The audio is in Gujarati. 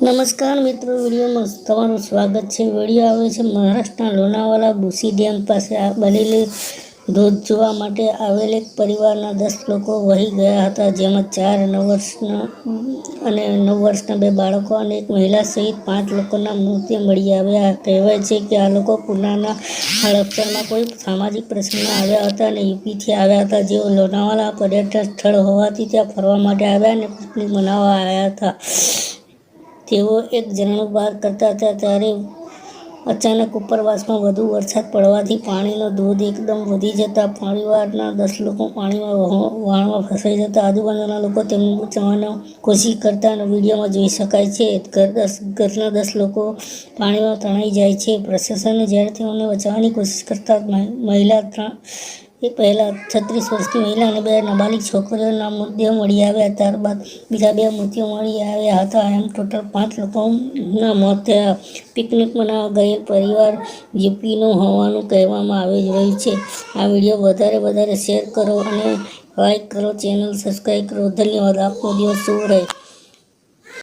નમસ્કાર મિત્રો, વિડીયોમાં તમારું સ્વાગત છે. વીડિયો આવે છે મહારાષ્ટ્રના લોનાવાલા બુસી ડેમ પાસે આ બનેલી ધોધ જોવા માટે આવેલ એક પરિવારના દસ લોકો વહી ગયા હતા, જેમાં ચાર નવ વર્ષના અને નવ વર્ષના બે બાળકો અને એક મહિલા સહિત પાંચ લોકોના મૃત્યુ મળી આવ્યા. કહેવાય છે કે આ લોકો પુનાના હડપ્પરમાં કોઈ સામાજિક પ્રસંગમાં આવ્યા હતા અને યુપીથી આવ્યા હતા. જેઓ લોનાવાલા પર્યટન સ્થળ હોવાથી ત્યાં ફરવા માટે આવ્યા અને પિકનિક મનાવવા આવ્યા હતા. તેઓ એક ઝરણું પાર કરતા હતા ત્યારે અચાનક ઉપરવાસમાં વધુ વરસાદ પડવાથી પાણીનો ધોધ એકદમ વધી જતા પરિવારના દસ લોકો પાણીમાં વાણમાં ફસાઈ જતા. આજુબાજુના લોકો તેમને બચાવવાની કોશિશ કરતા વિડીયોમાં જોઈ શકાય છે. ઘર દસ, ઘરના દસ લોકો પાણીમાં તણાઈ જાય છે. પ્રશાસને જ્યારે તેઓને બચાવવાની કોશિશ કરતા મહિલા ત્રણ એ પહેલાં છત્રીસ વર્ષની મહિલા અને બે નાબાલિક છોકરીઓના મૃતદેહ મળી આવ્યા. ત્યારબાદ બીજા બે મૃત્યુ મળી આવ્યા હતા. એમ ટોટલ પાંચ લોકોના મોત થયા. પિકનિક મનાવવા ગયેલ પરિવાર યુપીનો હોવાનું કહેવામાં આવી રહ્યું છે. આ વીડિયો વધારે વધારે શેર કરો અને લાઈક કરો, ચેનલ સબસ્ક્રાઈબ કરો. ધન્યવાદ. આપનો દિવસ શુભ રહે.